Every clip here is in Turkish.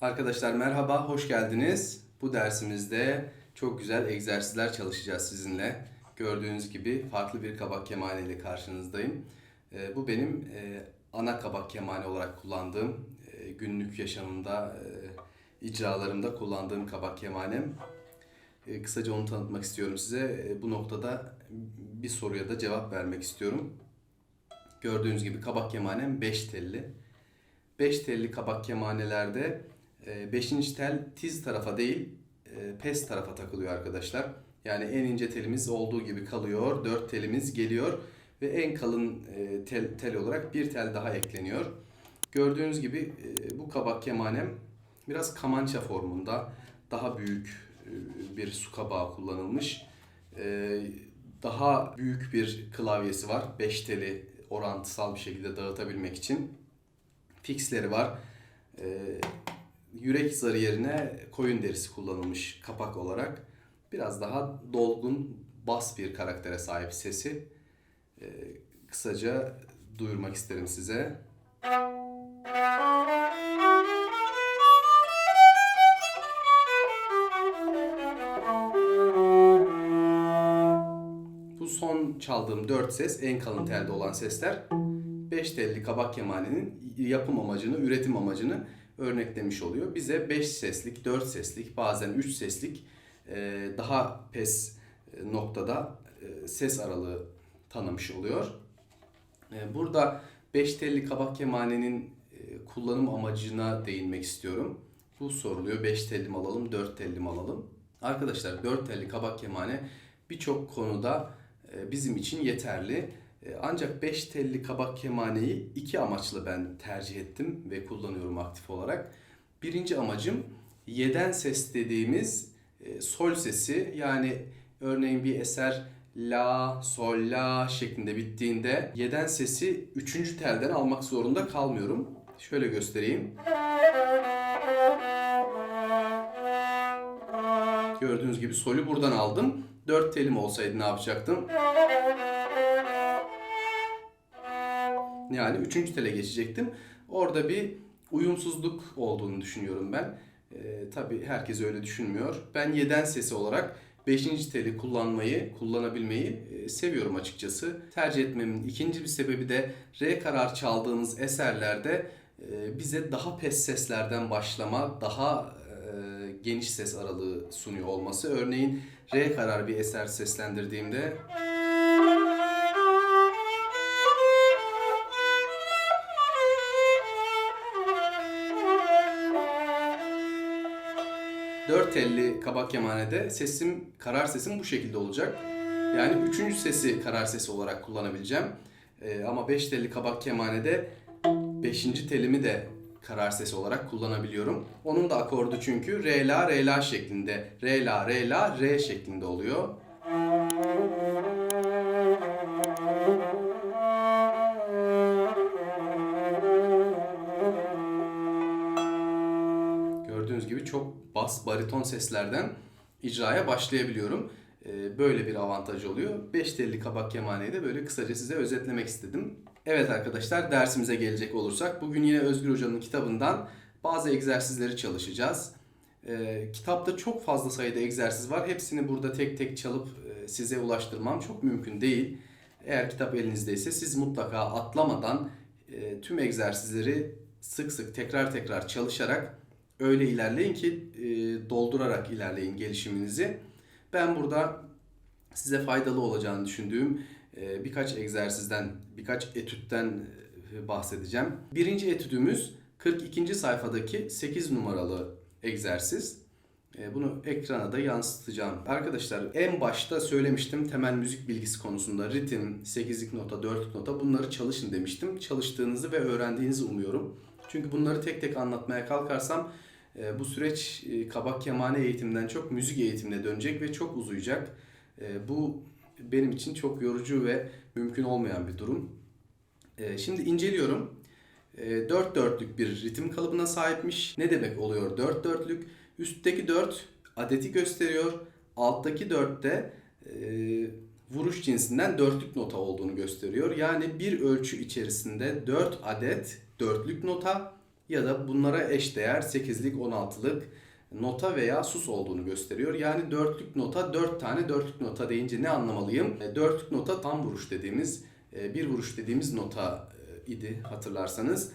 Arkadaşlar merhaba, hoş geldiniz. Bu dersimizde çok güzel egzersizler çalışacağız sizinle. Gördüğünüz gibi farklı bir kabak kemane ile karşınızdayım. Ee, Bu benim e, ana kabak kemane olarak kullandığım, e, günlük yaşamımda, e, icralarımda kullandığım kabak kemanem. Kısaca onu tanıtmak istiyorum size. Bu noktada bir soruya da cevap vermek istiyorum. Gördüğünüz gibi kabak kemanem 5 telli. 5 telli kabak kemanelerde 5. tel tiz tarafa değil e, pes tarafa takılıyor arkadaşlar. Yani en ince telimiz olduğu gibi kalıyor. 4 telimiz geliyor ve en kalın e, tel, tel olarak bir tel daha ekleniyor. Gördüğünüz gibi e, bu kabak kemanem biraz kamança formunda daha büyük e, bir su kabağı kullanılmış. E, Daha büyük bir klavyesi var. 5 teli orantısal bir şekilde dağıtabilmek için. Fixleri var. Yürek zarı yerine koyun derisi kullanılmış kapak olarak. Biraz daha dolgun, bas bir karaktere sahip sesi. Ee, kısaca duyurmak isterim size. Bu son çaldığım 4 ses en kalın telde olan sesler. 5 telli kabak kemanenin yapım amacını, üretim amacını örneklemiş oluyor. Bize 5 seslik, 4 seslik, bazen 3 seslik e, daha pes e, noktada e, ses aralığı tanımış oluyor. Burada 5 telli kabak kemanenin kullanım amacına değinmek istiyorum. Bu soruluyor. 5 telli mi alalım, 4 telli mi alalım? Arkadaşlar 4 telli kabak kemane birçok konuda bizim için yeterli. E, Ancak 5 telli kabak kemaneyi iki amaçla ben tercih ettim ve kullanıyorum aktif olarak. Birinci amacım yeden ses dediğimiz e, sol sesi yani örneğin bir eser la, sol, la şeklinde bittiğinde yeden sesi üçüncü telden almak zorunda kalmıyorum. Şöyle göstereyim. Gördüğünüz gibi solü buradan aldım. Dört telim olsaydı ne yapacaktım? Yani üçüncü tele geçecektim. Orada bir uyumsuzluk olduğunu düşünüyorum ben. Ee, tabii herkes öyle düşünmüyor. Ben yeden sesi olarak 5. teli kullanmayı, kullanabilmeyi e, seviyorum açıkçası. Tercih etmemin ikinci bir sebebi de re karar çaldığımız eserlerde e, bize daha pes seslerden başlama, daha e, geniş ses aralığı sunuyor olması. Örneğin re karar bir eser seslendirdiğimde Dört telli kabak kemanede sesim, karar sesim bu şekilde olacak. Yani üçüncü sesi karar sesi olarak kullanabileceğim. Ee, ama beş telli kabak kemanede beşinci telimi de karar sesi olarak kullanabiliyorum. Onun da akordu çünkü re la re la şeklinde. Re la re la re şeklinde oluyor. Bariton seslerden icraya başlayabiliyorum. Ee, Böyle bir avantaj oluyor. 5 telli kabak kemaneyi de böyle kısaca size özetlemek istedim. Evet arkadaşlar dersimize gelecek olursak bugün yine Özgür Hoca'nın kitabından bazı egzersizleri çalışacağız. Ee, kitapta çok fazla sayıda egzersiz var. Hepsini burada tek tek çalıp e, size ulaştırmam çok mümkün değil. Eğer kitap elinizdeyse siz mutlaka atlamadan e, tüm egzersizleri sık sık tekrar tekrar çalışarak öyle ilerleyin ki e, doldurarak ilerleyin gelişiminizi. Ben burada size faydalı olacağını düşündüğüm e, birkaç egzersizden, birkaç etütten e, bahsedeceğim. Birinci etüdümüz 42. sayfadaki 8 numaralı egzersiz. E, Bunu ekrana da yansıtacağım. Arkadaşlar en başta söylemiştim temel müzik bilgisi konusunda ritim, 8'lik nota, 4'lük nota bunları çalışın demiştim. Çalıştığınızı ve öğrendiğinizi umuyorum. Çünkü bunları tek tek anlatmaya kalkarsam bu süreç e, kabak kemane eğitiminden çok müzik eğitimine dönecek ve çok uzayacak. E, Bu benim için çok yorucu ve mümkün olmayan bir durum. E, Şimdi inceliyorum. E, Dört dörtlük bir ritim kalıbına sahipmiş. Ne demek oluyor dört dörtlük? Üstteki dört adeti gösteriyor. Alttaki dört de e, vuruş cinsinden dörtlük nota olduğunu gösteriyor. Yani bir ölçü içerisinde dört adet dörtlük nota ya da bunlara eşdeğer 8'lik 16'lık nota veya sus olduğunu gösteriyor. Yani dörtlük nota 4 tane dörtlük nota deyince ne anlamalıyım? E, Dörtlük nota tam vuruş dediğimiz e, bir vuruş dediğimiz nota e, idi hatırlarsanız.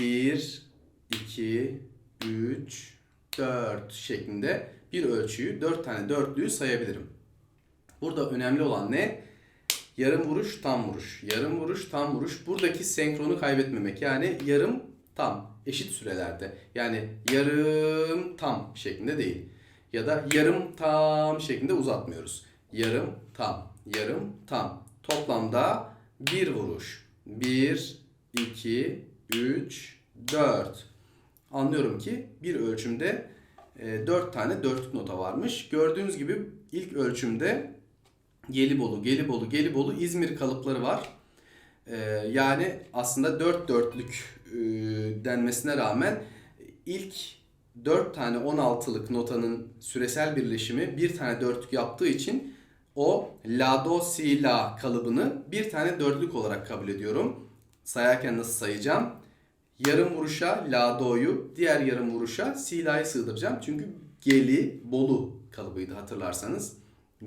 1, 2, 3, 4 şeklinde bir ölçüyü 4 tane dörtlüğü sayabilirim. Burada önemli olan ne? Yarım vuruş, tam vuruş. Yarım vuruş, tam vuruş. Buradaki senkronu kaybetmemek. Yani yarım, tam eşit sürelerde. Yani yarım, tam şeklinde değil. Ya da yarım, tam şeklinde uzatmıyoruz. Yarım, tam, yarım, tam. Toplamda bir vuruş. 1, 2, 3, 4. Anlıyorum ki bir ölçümde 4 tane dörtlük nota varmış. Gördüğünüz gibi ilk ölçümde Gelibolu, Gelibolu, Gelibolu, İzmir kalıpları var. Ee, yani aslında dört dörtlük e, denmesine rağmen ilk 4 tane 16'lık notanın süresel birleşimi bir tane dörtlük yaptığı için o la do si la kalıbını bir tane dörtlük olarak kabul ediyorum. Sayarken nasıl sayacağım? Yarım vuruşa la do'yu, diğer yarım vuruşa si la'yı sığdıracağım. Çünkü geli bolu kalıbıydı hatırlarsanız.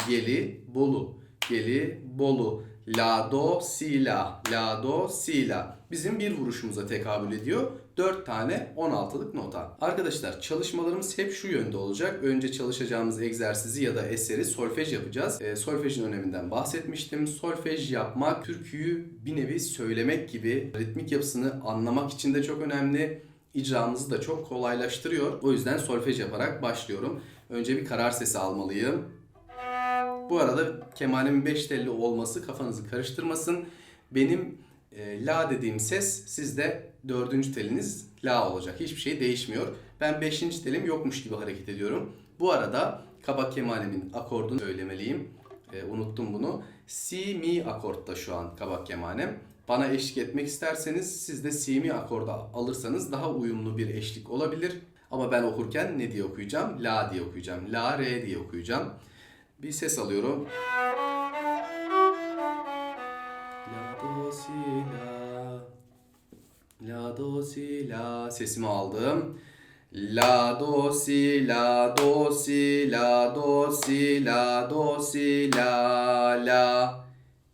Geli bolu, geli bolu, la do si la, la do si la. Bizim bir vuruşumuza tekabül ediyor. 4 tane 16'lık nota. Arkadaşlar çalışmalarımız hep şu yönde olacak. Önce çalışacağımız egzersizi ya da eseri solfej yapacağız. E, solfejin öneminden bahsetmiştim. Solfej yapmak, türküyü bir nevi söylemek gibi ritmik yapısını anlamak için de çok önemli. İcramızı da çok kolaylaştırıyor. O yüzden solfej yaparak başlıyorum. Önce bir karar sesi almalıyım. Bu arada kemanemin 5 telli olması kafanızı karıştırmasın. Benim e, la dediğim ses sizde dördüncü teliniz la olacak. Hiçbir şey değişmiyor. Ben 5. telim yokmuş gibi hareket ediyorum. Bu arada kabak kemanemin akordunu söylemeliyim. E, unuttum bunu. Si mi akortta şu an kabak kemanem. Bana eşlik etmek isterseniz siz de si mi akorda alırsanız daha uyumlu bir eşlik olabilir. Ama ben okurken ne diye okuyacağım? La diye okuyacağım. La, re diye okuyacağım. Bir ses alıyorum. La. La do si la. Sesimi aldım. La do si la do si la do si la do si la la.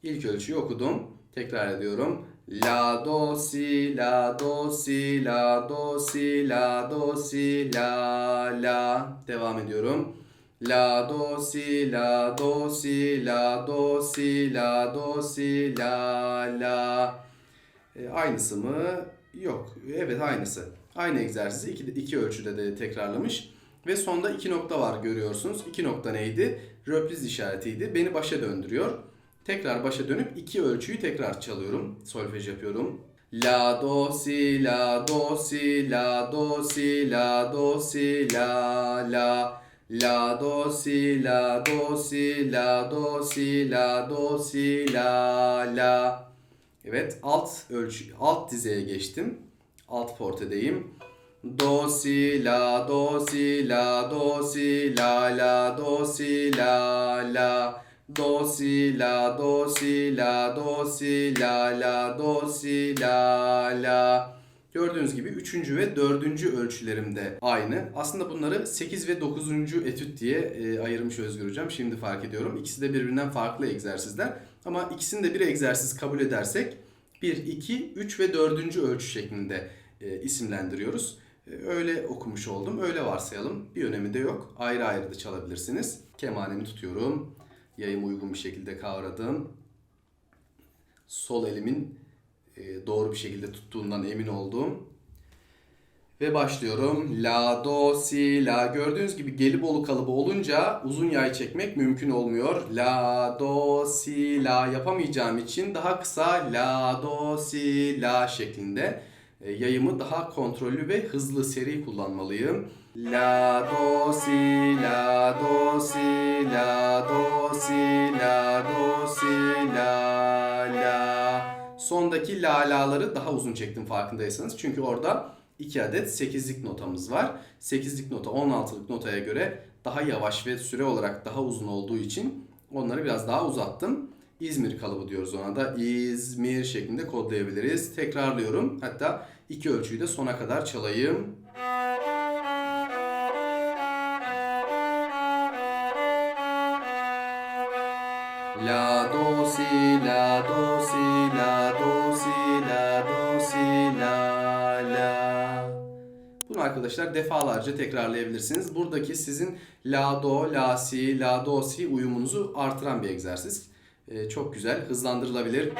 İlk ölçüyü okudum. Tekrar ediyorum. La do si la do si la do si la do si la la. Devam ediyorum. La do si la do si la do si la do si la la. E, aynısı mı? Yok. Evet aynısı. Aynı egzersizi iki, iki ölçüde de tekrarlamış. Ve sonda iki nokta var görüyorsunuz. İki nokta neydi? Röpliz işaretiydi. Beni başa döndürüyor. Tekrar başa dönüp iki ölçüyü tekrar çalıyorum. Solfej yapıyorum. La do si la do si la do si la do si la la la do si la do si la do si la do si la la Evet alt ölçü alt dizeye geçtim. Alt portedeyim. Do si la do si la do si la la do si la la do si la do si la do si la la do si la la Gördüğünüz gibi 3. ve 4. ölçülerimde aynı. Aslında bunları 8 ve 9. etüt diye e, ayırmış Özgür Hocam. Şimdi fark ediyorum. İkisi de birbirinden farklı egzersizler. Ama ikisini de bir egzersiz kabul edersek 1, 2, 3 ve 4. ölçü şeklinde e, isimlendiriyoruz. E, öyle okumuş oldum. Öyle varsayalım. Bir önemi de yok. Ayrı ayrı da çalabilirsiniz. Kemanemi tutuyorum. Yayımı uygun bir şekilde kavradım. Sol elimin doğru bir şekilde tuttuğundan emin oldum. Ve başlıyorum. La, do, si, la. Gördüğünüz gibi gelibolu kalıbı olunca uzun yay çekmek mümkün olmuyor. La, do, si, la yapamayacağım için daha kısa la, do, si, la şeklinde e, yayımı daha kontrollü ve hızlı seri kullanmalıyım. La, do, si, la, do, si, la, do, si, la, do, si, la, la. Sondaki la la'ları daha uzun çektim farkındaysanız. Çünkü orada 2 adet 8'lik notamız var. 8'lik nota 16'lık notaya göre daha yavaş ve süre olarak daha uzun olduğu için onları biraz daha uzattım. İzmir kalıbı diyoruz ona da. İzmir şeklinde kodlayabiliriz. Tekrarlıyorum. Hatta iki ölçüyü de sona kadar çalayım. La do si la do si la do si la do si la la. Bunu arkadaşlar defalarca tekrarlayabilirsiniz. Buradaki sizin la do, la si, la do si uyumunuzu artıran bir egzersiz. Ee, çok güzel, hızlandırılabilir.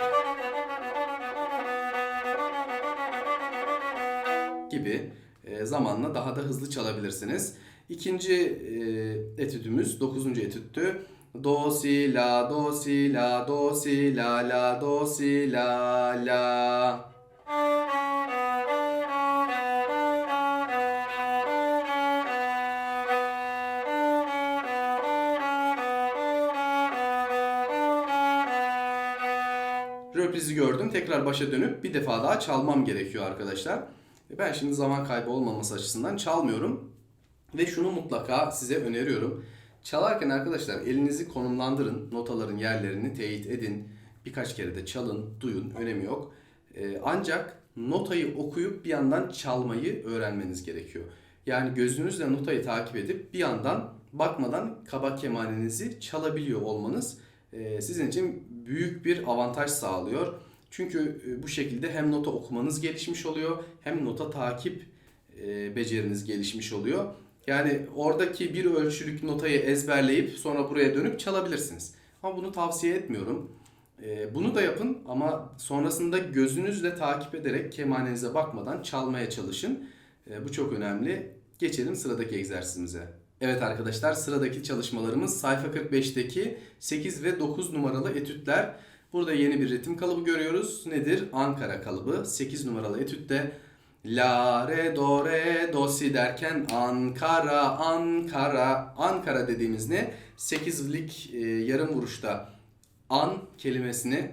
gibi e, zamanla daha da hızlı çalabilirsiniz. İkinci e, etüdümüz, dokuzuncu etüttü. Do si la do si la do si la la do si la la. Röprizi gördüm. Tekrar başa dönüp bir defa daha çalmam gerekiyor arkadaşlar. Ben şimdi zaman kaybı olmaması açısından çalmıyorum. Ve şunu mutlaka size öneriyorum. Çalarken arkadaşlar elinizi konumlandırın. Notaların yerlerini teyit edin. Birkaç kere de çalın, duyun. Önemi yok. Ee, ancak notayı okuyup bir yandan çalmayı öğrenmeniz gerekiyor. Yani gözünüzle notayı takip edip bir yandan bakmadan kabak kemanenizi çalabiliyor olmanız e, sizin için büyük bir avantaj sağlıyor. Çünkü e, bu şekilde hem nota okumanız gelişmiş oluyor hem nota takip e, beceriniz gelişmiş oluyor. Yani oradaki bir ölçülük notayı ezberleyip sonra buraya dönüp çalabilirsiniz. Ama bunu tavsiye etmiyorum. E, bunu da yapın ama sonrasında gözünüzle takip ederek kemanenize bakmadan çalmaya çalışın. E, bu çok önemli. Geçelim sıradaki egzersizimize. Evet arkadaşlar sıradaki çalışmalarımız sayfa 45'teki 8 ve 9 numaralı etütler. Burada yeni bir ritim kalıbı görüyoruz. Nedir? Ankara kalıbı. 8 numaralı etütte La, re, do, re, do, si derken Ankara, Ankara. Ankara dediğimiz ne? 8'lik e, yarım vuruşta an kelimesini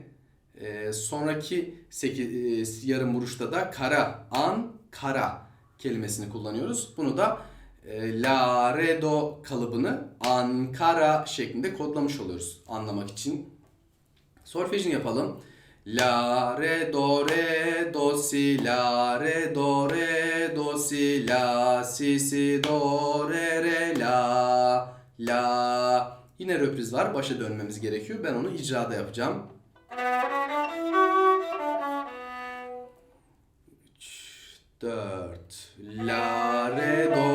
e, sonraki 8 e, yarım vuruşta da kara, an, kara kelimesini kullanıyoruz. Bunu da e, la, re, do kalıbını Ankara şeklinde kodlamış oluyoruz anlamak için. Solfejini yapalım. La, re, do, re, do, si, la, re, do, re, do, si, la, si, si, do, re, re, la, la. Yine röpriz var. Başa dönmemiz gerekiyor. Ben onu icrada yapacağım. 3, 4. La, re, do,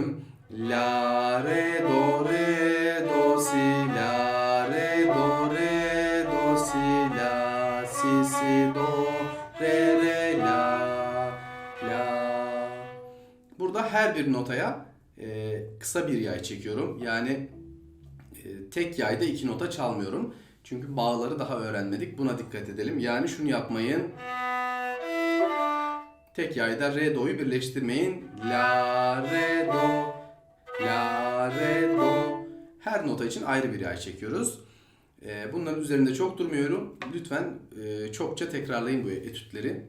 Gördüm. La, re, do, re, do, si, la, re, do, re, do, si, la, si, si, do, re, re, la, la. Burada her bir notaya e, kısa bir yay çekiyorum. Yani e, tek yayda iki nota çalmıyorum. Çünkü bağları daha öğrenmedik. Buna dikkat edelim. Yani şunu yapmayın. Tek yayda re do'yu birleştirmeyin. La re do la re do. Her nota için ayrı bir yay çekiyoruz. E, bunların üzerinde çok durmuyorum. Lütfen e, çokça tekrarlayın bu etütleri.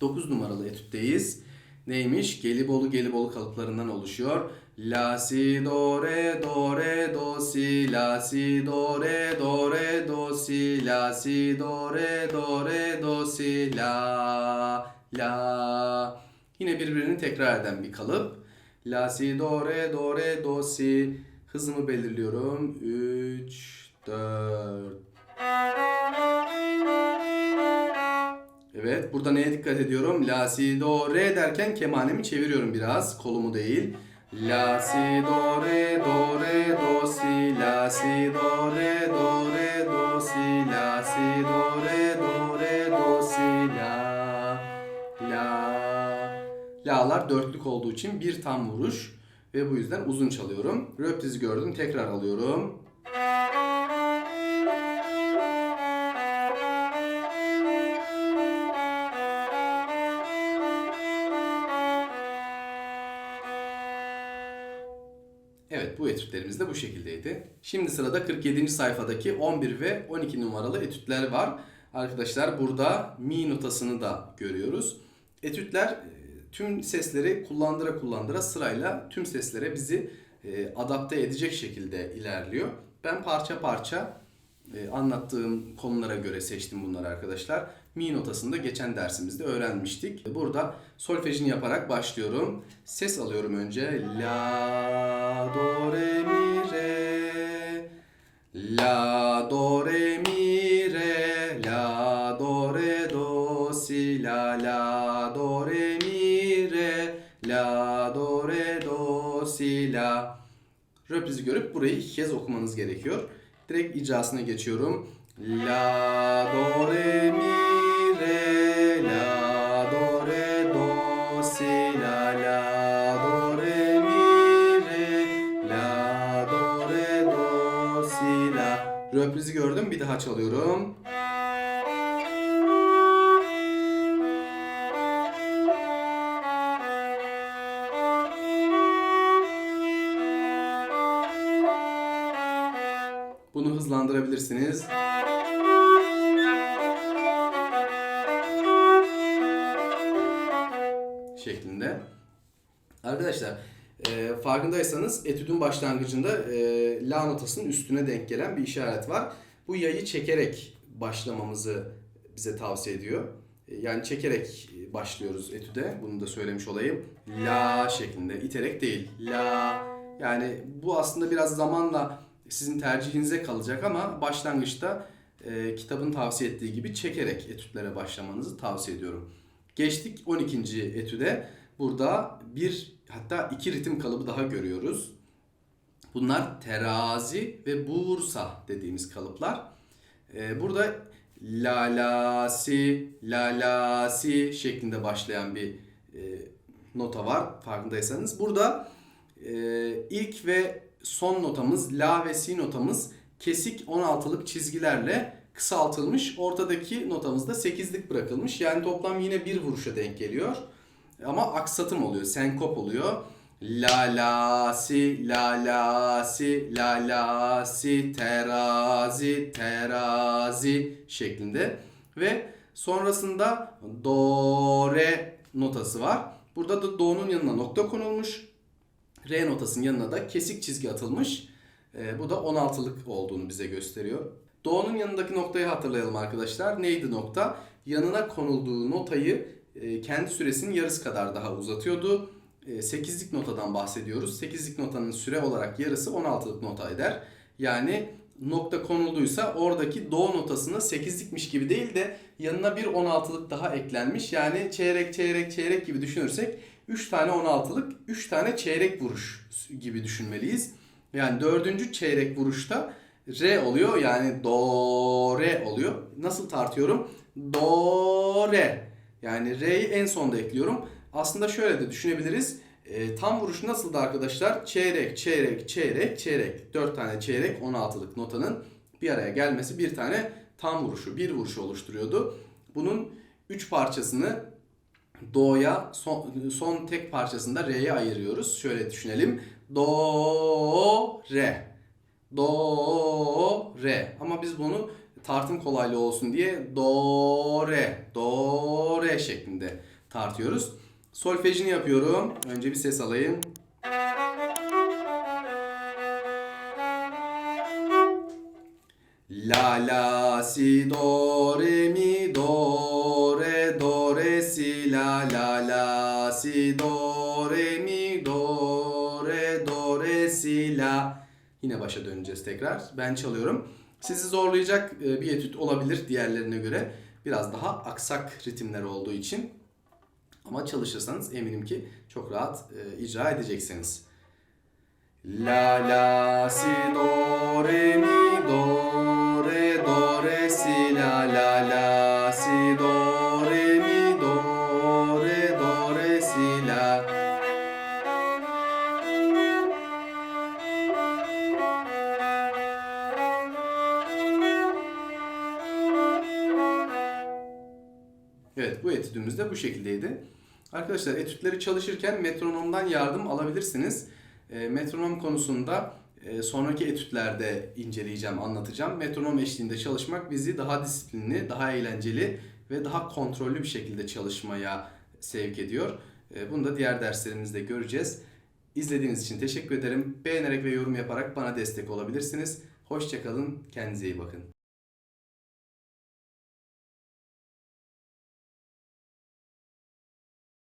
9 numaralı etütteyiz. Neymiş? Gelibolu Gelibolu kalıplarından oluşuyor. La si do re do re do si la si do re do re do si la si do re do re do si la la. Yine birbirini tekrar eden bir kalıp. La si do re do re do si. Hızımı belirliyorum. 3 4 Evet, burada neye dikkat ediyorum? La, si, do, re derken kemanemi çeviriyorum biraz, kolumu değil. La, si, do, re, do, re, do, si, la, si, do, re, do, re, do, si, la, si, do, re, La'lar dörtlük olduğu için bir tam vuruş ve bu yüzden uzun çalıyorum. Röptizi gördüm, tekrar alıyorum. Evet bu etütlerimiz de bu şekildeydi. Şimdi sırada 47. sayfadaki 11 ve 12 numaralı etütler var. Arkadaşlar burada mi notasını da görüyoruz. Etütler tüm sesleri kullandıra kullandıra sırayla tüm seslere bizi e, adapte edecek şekilde ilerliyor. Ben parça parça e, anlattığım konulara göre seçtim bunları arkadaşlar. Mi notasını da geçen dersimizde öğrenmiştik. Burada solfejini yaparak başlıyorum. Ses alıyorum önce. La, do, re, mi, re. La, do, re, la. Röprizi görüp burayı iki kez okumanız gerekiyor. Direkt icrasına geçiyorum. La, do, re, mi, re. La, do, re, do, si, la, la, do, re, mi, re. La, do, re, do, si, la. Röprizi gördüm. Bir daha çalıyorum. Hızlandırabilirsiniz. şeklinde. Arkadaşlar e, farkındaysanız etüdün başlangıcında e, la notasının üstüne denk gelen bir işaret var. Bu yayı çekerek başlamamızı bize tavsiye ediyor. E, yani çekerek başlıyoruz etüde. Bunu da söylemiş olayım. La şeklinde, iterek değil. La yani bu aslında biraz zamanla sizin tercihinize kalacak ama başlangıçta e, kitabın tavsiye ettiği gibi çekerek etütlere başlamanızı tavsiye ediyorum. Geçtik 12. etüde. Burada bir hatta iki ritim kalıbı daha görüyoruz. Bunlar terazi ve bursa dediğimiz kalıplar. Ee, burada la la si la la si şeklinde başlayan bir e, nota var farkındaysanız. Burada e, ilk ve son notamız la ve si notamız kesik 16'lık çizgilerle kısaltılmış. Ortadaki notamızda 8'lik bırakılmış. Yani toplam yine bir vuruşa denk geliyor. Ama aksatım oluyor, senkop oluyor. La la si la la si la la si terazi terazi şeklinde ve sonrasında do re notası var. Burada da do'nun yanına nokta konulmuş. Re notasının yanına da kesik çizgi atılmış. Ee, bu da 16'lık olduğunu bize gösteriyor. Do'nun yanındaki noktayı hatırlayalım arkadaşlar. Neydi nokta? Yanına konulduğu notayı e, kendi süresinin yarısı kadar daha uzatıyordu. 8'lik notadan bahsediyoruz. 8'lik notanın süre olarak yarısı 16'lık nota eder. Yani nokta konulduysa oradaki do notasına 8'likmiş gibi değil de yanına bir 16'lık daha eklenmiş. Yani çeyrek çeyrek çeyrek gibi düşünürsek 3 tane 16'lık 3 tane çeyrek vuruş gibi düşünmeliyiz. Yani dördüncü çeyrek vuruşta re oluyor yani do re oluyor. Nasıl tartıyorum? Do re. Yani re'yi en sonda ekliyorum. Aslında şöyle de düşünebiliriz. E, tam vuruş nasıldı arkadaşlar? Çeyrek, çeyrek, çeyrek, çeyrek. 4 tane çeyrek 16'lık notanın bir araya gelmesi bir tane tam vuruşu, bir vuruşu oluşturuyordu. Bunun 3 parçasını do'ya son, son tek parçasında re'ye ayırıyoruz. Şöyle düşünelim. Do, re. Do, re. Ama biz bunu tartım kolaylığı olsun diye do, re, do, re şeklinde tartıyoruz. Solfejini yapıyorum. Önce bir ses alayım. La la si do re mi do la la la si do re mi do re do re si la Yine başa döneceğiz tekrar. Ben çalıyorum. Sizi zorlayacak e, bir etüt olabilir diğerlerine göre. Biraz daha aksak ritimler olduğu için. Ama çalışırsanız eminim ki çok rahat e, icra edeceksiniz. La la si do re mi do re do re si la la la Evet bu etüdümüz de bu şekildeydi. Arkadaşlar etütleri çalışırken metronomdan yardım alabilirsiniz. E, metronom konusunda e, sonraki etütlerde inceleyeceğim, anlatacağım. Metronom eşliğinde çalışmak bizi daha disiplinli, daha eğlenceli ve daha kontrollü bir şekilde çalışmaya sevk ediyor. E, Bunu da diğer derslerimizde göreceğiz. İzlediğiniz için teşekkür ederim. Beğenerek ve yorum yaparak bana destek olabilirsiniz. Hoşçakalın, kendinize iyi bakın.